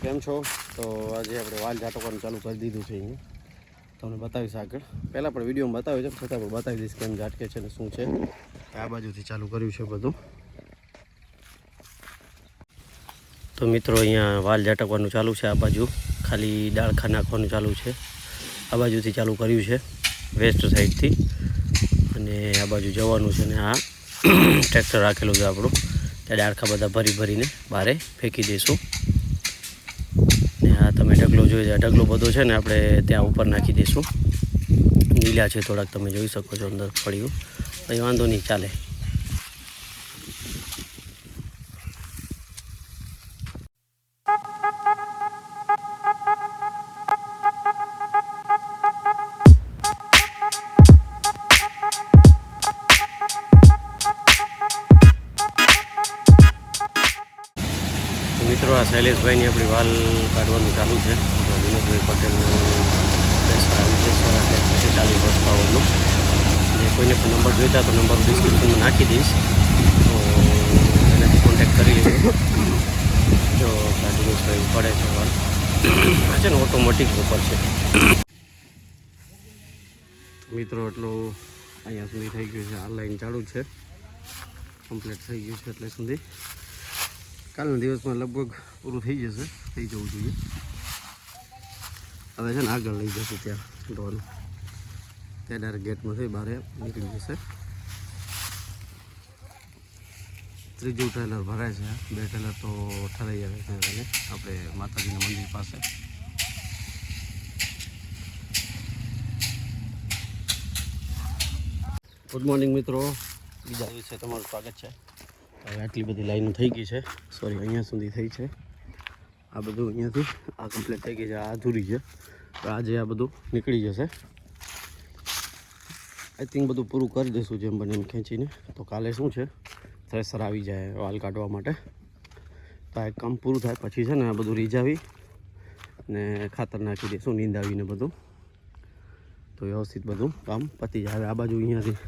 કેમ છો? તો આજે આપણે વાલ ઝાટકવાનું ચાલુ કરી દીધું છે અહીંયા. તમને બતાવીશ આગળ. પહેલાં પણ વિડીયોમાં બતાવ્યું છે, છતાં પણ બતાવી દઈશ કેમ ઝાટકે છે ને શું છે. આ બાજુથી ચાલુ કર્યું છે બધું. તો મિત્રો, અહીંયા વાલ ઝાટકવાનું ચાલુ છે આ બાજુ. ખાલી ડાળખા નાખવાનું ચાલુ છે. આ બાજુથી ચાલુ કર્યું છે, વેસ્ટ સાઈડથી. અને આ બાજુ જવાનું છે ને આ ટ્રેક્ટર રાખેલું છે આપણું. ત્યાં ડાળખા બધા ભરી ભરીને બારે ફેંકી દઈશું. જોઈ જાય ઢગલો બધો છે ને આપણે ત્યાં ઉપર નાખી દઈશું. લીલા છે થોડાક, તમે જોઈ શકો છો અંદર પડ્યું. કંઈ વાંધો નહીં, ચાલે. મિત્રો, આ શૈલેષભાઈની આપણી વાલ કાઢવાનું ચાલુ છે. વિનોદભાઈ પટેલનું વર્ષ પાવરનું અને કોઈને પણ નંબર જોઈતા તો નંબર ડિસ્ક્રિપ્શનમાં નાખી દઈશ તો એનાથી કોન્ટેક્ટ કરી લેજો જો દિનેશભાઈ પડે છે વાલ આ છે ને ઓટોમેટિક ઉપર છે મિત્રો એટલું અહીંયા સુધી થઈ ગયું છે આ લાઈન ચાલુ છે કમ્પ્લીટ થઈ ગયું છે એટલે સુધી કાલના દિવસમાં લગભગ પૂરું થઈ જશે થઈ જવું જોઈએ હવે છે ને આગળ લઈ જશું ત્યાં ડોલ ત્યાં ડાયરેક્ટ ગેટમાંથી બહાર નીકળી જશે. ત્રીજું ટ્રેલર ભરાય છે બે ટ્રેલર તો ઠરાઈ આવે છે આપણે માતાજીના મંદિર પાસે. ગુડ મોર્નિંગ મિત્રો. બીજા દિવસે તમારું સ્વાગત છે. હવે આટલી બધી લાઈનો થઈ ગઈ છે. સોરી અહીંયા સુધી થઈ છે. આ બધું અહીંયાથી, આ કમ્પ્લીટ થઈ ગઈ છે, આ અધૂરી છે. તો આજે આ બધું નીકળી જશે. આઈ થિંક બધું પૂરું કરી દઈશું જેમ બને એમ ખેંચીને. તો કાલે શું છે? થ્રેસર આવી જાય, વાલ કાઢવા માટે. તો આ કામ પૂરું થાય, પછી છે ને આ બધું રીઝાવી ને ખાતર નાખી દઈશું નીંદાવીને બધું. તો વ્યવસ્થિત બધું કામ પતી જાય. આ બાજુ અહીંયાથી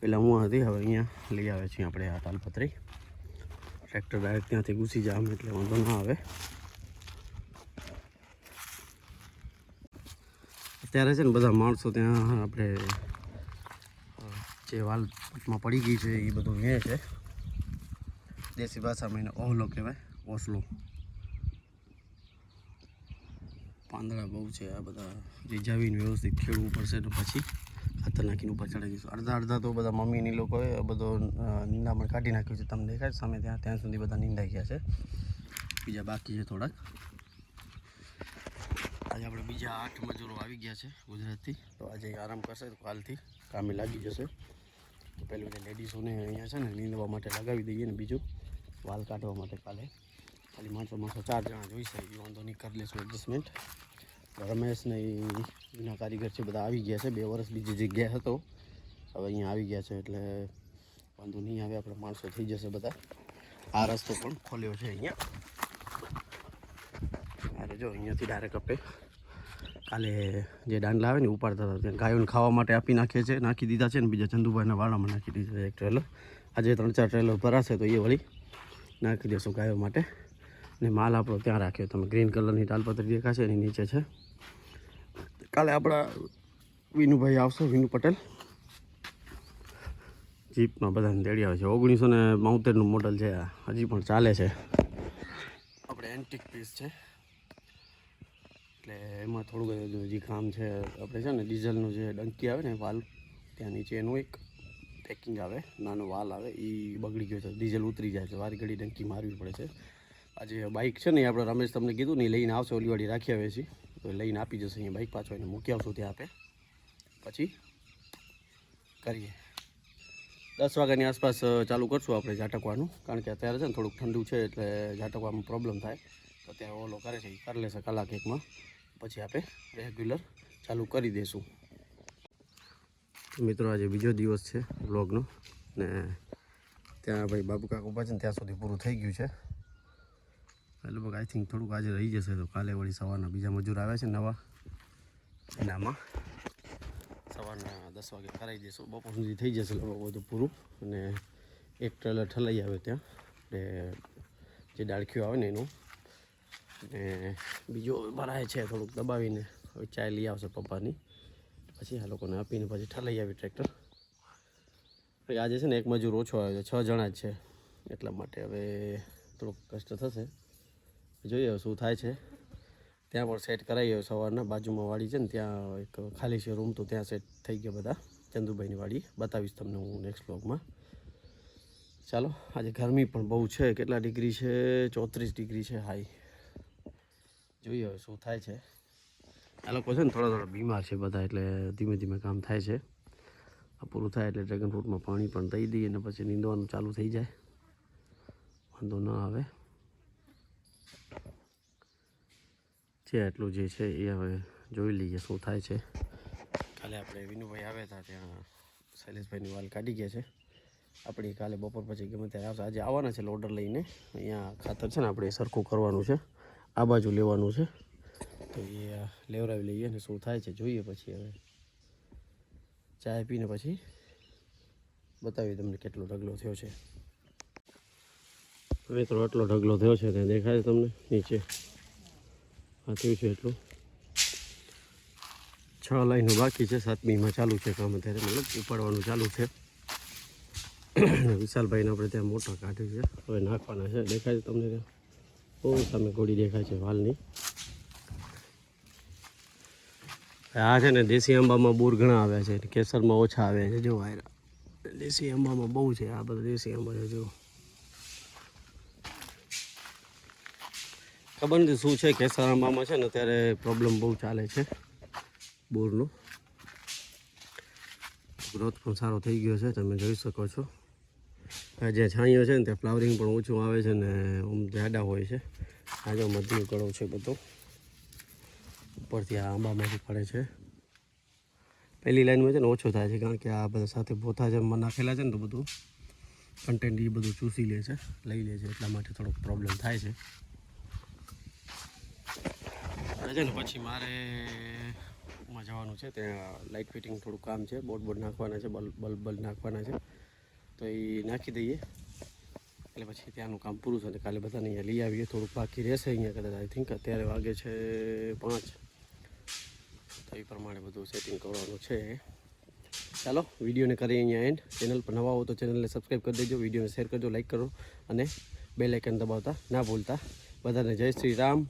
પહેલાં હું હતી, હવે અહીંયા લઈ આવે છીએ આપણે આ તાલપત્રી. ટ્રેક્ટર ડાયરેક્ટ ત્યાંથી ઘૂસી જાય એટલે વાંધો ના આવે. અત્યારે છે ને બધા માણસો ત્યાં આપણે જે વાલમાં પડી ગઈ છે એ બધું મેં છે. દેશી ભાષામાં એને ઓહલો કહેવાય, ઓસલો. પાંદડા બહુ છે આ બધા રીઝાવીને વ્યવસ્થિત ખેડવું પડશે ને પછી. ખાતર નાખીને ઉપર ચડાવી દઈશું. અડધા અડધા તો બધા મમ્મીની લોકોએ બધો નિંદામણ કાઢી નાખ્યું છે. તમને દેખાય સામે ત્યાં ત્યાં સુધી બધા નિંદાઈ ગયા છે. બીજા બાકી છે થોડાક. આજે આપણે બીજા આઠ મજૂરો આવી ગયા છે ગુજરાતથી. તો આજે આરામ કરશે તો કાલથી કામે લાગી જશે. તો પહેલું જે લેડીઝોને અહીંયા છે ને નીંદવા માટે લગાવી દઈએ ને બીજું. વાલ કાઢવા માટે કાલે. ખાલી માણસો માણસો ચાર જણા જોઈશે એ વાંધો નહીં, કરી લેશું એડજસ્ટમેન્ટ રમેશ એના કારીગર છે બધા આવી ગયા છે. બે વર્ષ બીજી જગ્યાએ હતો. હવે અહીંયા આવી ગયા છે એટલે વાંધો નહીં આવે, આપણે માણસો થઈ જશે બધા. આ રસ્તો પણ ખોલ્યો છે અહીંયા. અરે જો, અહીંયાથી ડાયરેક્ટ આપે. કાલે જે દાંડલા આવે ને ઉપાડતા હતા. ત્યાં ગાયોને ખાવા માટે આપી નાખીએ છે, નાખી દીધા છે ને બીજા ચંદુભાઈના વાળામાં નાખી દીધા છે એક ટ્રેલર આજે ત્રણ ચાર ટ્રેલર ભરાશે તો એ વળી નાખી દેશું ગાયો માટે. ને માલ આપણો ત્યાં રાખ્યો. તમે ગ્રીન કલરની તાલપત્રી દેખાશે, એની નીચે છે. કાલે આપણા વિનુભાઈ આવશે, વિનુ પટેલ. જીપમાં બધાને તેડી આવે છે. ઓગણીસો ને બોતેરનું મોડલ છે હજી પણ ચાલે છે. આપણે એન્ટિક પીસ છે. એટલે એમાં થોડું બધું હજી કામ છે. આપણે છે ને ડીઝલનું જે ડંકી આવે ને વાલ, ત્યાં નીચે એનું એક પેકિંગ આવે. નાનો વાલ આવે એ બગડી ગયો છે. ડીઝલ ઉતરી જાય છે. વારી ઘડી ડંકી મારવી પડે છે. આજે બાઇક છે ને આપણે રમેશ તમને કીધું ને લઈને આવશે ઓલીવાડી રાખી આવે છે. તો લઈને આપી જશે અહીંયા બાઇક પાછો, એને મૂકી આવશું ત્યાં આપે. પછી કરીએ. દસ વાગ્યાની આસપાસ ચાલુ કરશું આપણે ઝાટકવાનું, કારણ કે અત્યારે છે ને થોડુંક ઠંડુ છે એટલે ઝાટકવામાં પ્રોબ્લેમ થાય. તો ત્યાં ઓલો કરે છે, એ કરી લેશે કલાક એકમાં. પછી આપણે રેગ્યુલર ચાલુ કરી દઈશું મિત્રો, આજે બીજો દિવસ છે બ્લોગનો ને ત્યાં ભાઈ બાબુ કાકા છે ને, ત્યાં સુધી પૂરું થઈ ગયું છે. લગભગ આઈ થિંક થોડુંક આજે રહી જશે તો કાલે વળી સવારના બીજા મજૂર આવે છે નવા. એનામાં સવારના દસ વાગે કરાવી દઈશું બપોર સુધી થઈ જશે લગભગ બધું પૂરું. અને એક ટ્રેલર ઠલાઈ આવે ત્યાં. એટલે જે ડાળખીઓ આવે ને એનું. ને બીજો ભરાય છે થોડુંક દબાવીને. હવે ચાય લઈ આવશે પપ્પાની. પછી આ લોકોને આપીને પછી ઠલાઈ આવી ટ્રેક્ટર આજે છે ને એક મજૂર ઓછો આવ્યો છે. છ જણા જ છે એટલા માટે હવે થોડુંક કષ્ટ થશે. જોઈએ શું થાય છે. ત્યાં પણ સેટ કરાવી આવ્યો સવારના. બાજુમાં વાડી છે ને, ત્યાં એક ખાલી છે રૂમ તો ત્યાં સેટ થઈ ગયા બધા. ચંદુભાઈની વાડી બતાવીશ તમને હું નેક્સ્ટ બ્લોગમાં ચાલો, આજે ગરમી પણ બહુ છે. કેટલા ડિગ્રી છે? ચોત્રીસ ડિગ્રી છે હાઈ. જોઈએ હવે શું થાય છે. આ લોકો છે ને થોડા થોડા બીમાર છે બધા, એટલે ધીમે ધીમે કામ થાય છે. પૂરું થાય એટલે ડ્રેગન ફ્રૂટમાં પાણી પણ દઈ દઈએ અને પછી નીંદવાનું ચાલુ થઈ જાય. વાંધો ન આવે. છે એટલું જે છે એ હવે જોઈ લઈએ શું થાય છે. કાલે આપણે વિનુભાઈ આવ્યા હતા ત્યાં, શૈલેષભાઈની વાલ કાઢી ગયા છે. આપણી કાલે બપોર પછી ગમે ત્યારે આવશે. આજે આવવાના છે ઓર્ડર લઈને. અહીંયા ખાતર છે ને આપણે સરખું કરવાનું છે. આ બાજુ લેવાનું છે. તો એ આ લેવડાવી લઈએ ને શું થાય છે જોઈએ પછી હવે. ચાય પીને પછી બતાવી તમને કેટલો ઢગલો થયો છે. મિત્રો, આટલો ઢગલો થયો છે ત્યાં દેખાય તમને? નીચે. આ થયું છે એટલું? છ લાઈનો બાકી છે સાતમીમાં ચાલુ છે કામ અત્યારે, મતલબ ઉપાડવાનું ચાલુ છે. વિશાલભાઈને આપણે ત્યાં મોટર કાઢ્યું છે. હવે નાખવાના છે, દેખાય છે તમને બહુ સામે ઘોડી દેખાય છે વાલની. આ છે ને દેશી આંબામાં બોર ઘણા આવ્યા છે, કેસરમાં ઓછા આવ્યા છે. જો વાયરા દેશી આંબામાં બહુ છે, આ બધા દેશી આંબા છે, જો. ખબર નથી શું છે કેસર આંબામાં છે ને અત્યારે પ્રોબ્લેમ બહુ ચાલે છે બોરનો. ગ્રોથ પણ સારો થઈ ગયો છે, તમે જોઈ શકો છો. જે છાંયો છે ને ત્યાં ફ્લાવરિંગ પણ ઓછું આવે છે ને આમ જાડા હોય છે. આજે જો મધ્ય કળો છે બધો. ઉપરથી આ આંબામાંથી પડે છે. પહેલી લાઈનમાં છે ને ઓછો થાય છે, કારણ કે આ બધા સાથે પોતા જેમ નાખેલા છે ને તો બધું કન્ટેન્ટ એ બધું ચૂસી લે છે, લઈ લે છે, એટલા માટે થોડોક પ્રોબ્લેમ થાય છે. અને છે ને પછી મારે માં જવાનું છે, ત્યાં લાઇટ ફિટિંગ થોડું કામ છે બોર્ડ બોર્ડ નાખવાના છે, બલ્બ બલ્બ નાખવાના છે. તો એ નાખી દઈએ. એટલે પછી ત્યાંનું કામ પૂરું થશે. કાલે બધાને અહીંયા લઈ આવીએ. થોડુંક બાકી રહેશે અહીંયા કદાચ આઈ થિંક અત્યારે વાગે છે પાંચ. તો એ પ્રમાણે બધું સેટિંગ કરવાનું છે. ચાલો, વિડીયોને કરીએ અહીંયા એન્ડ ચેનલ પર નવા હો તો ચેનલને સબસ્ક્રાઈબ કરી દેજો. વિડીયોને શેર કરજો લાઇક કરો અને બે લાઇકન દબાવતા ના ભૂલતા. બધાને જય શ્રી રામ.